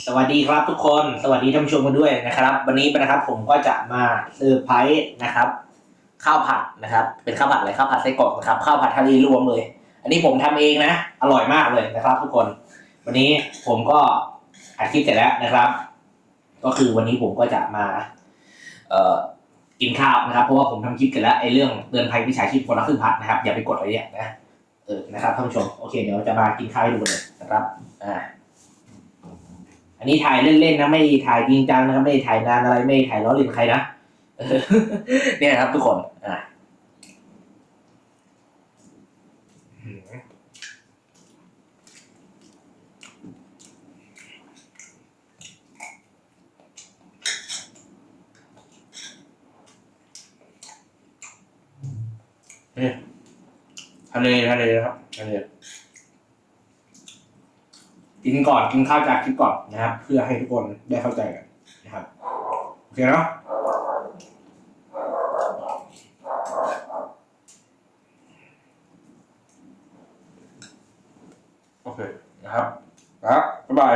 สวัสดีครับทุกคนสวัสดีท่านผู้ชมกันด้วยนะครับ วันนี้นะครับผมก็จะมาเซอร์ไพรส์นะครับ ข้าวผัดนะครับ เป็นข้าวผัดอะไรข้าวผัดไส้กรอกนะครับข้าวผัดทะเลรวมเลย อันนี้ผมทำเองนะ อร่อยมากเลยนะครับ ทุกคน วันนี้ผมก็อัดคลิปเสร็จแล้วนะครับ ก็คือวันนี้ผมก็จะมา เอ่อกินข้าวนะครับ เพราะว่าผมทำคลิปเสร็จแล้วไอ้เรื่องเตือนภัยวิชาชีพคนละครึ่งผัดนะครับอย่าไปกดอะไรเนี่ยนะเออนะครับท่านผู้ชมโอเคเดี๋ยวจะมากินข้าวให้ดูกันเลยนะครับอ่า อันนี้ถ่ายเล่นๆนะไม่ถ่ายจริงจังนะครับไม่ถ่ายนานอะไรไม่ถ่ายล้อเลียนใครนะเนี่ยครับทุกคนอะนี่ทะเลทะเลนะครับทะเล กินก่อนกินข้าวจากคลิปก่อนนะครับ เพื่อให้ทุกคนได้เข้าใจกันนะครับโอเคเนาะโอเคนะครับครับบ๊ายบาย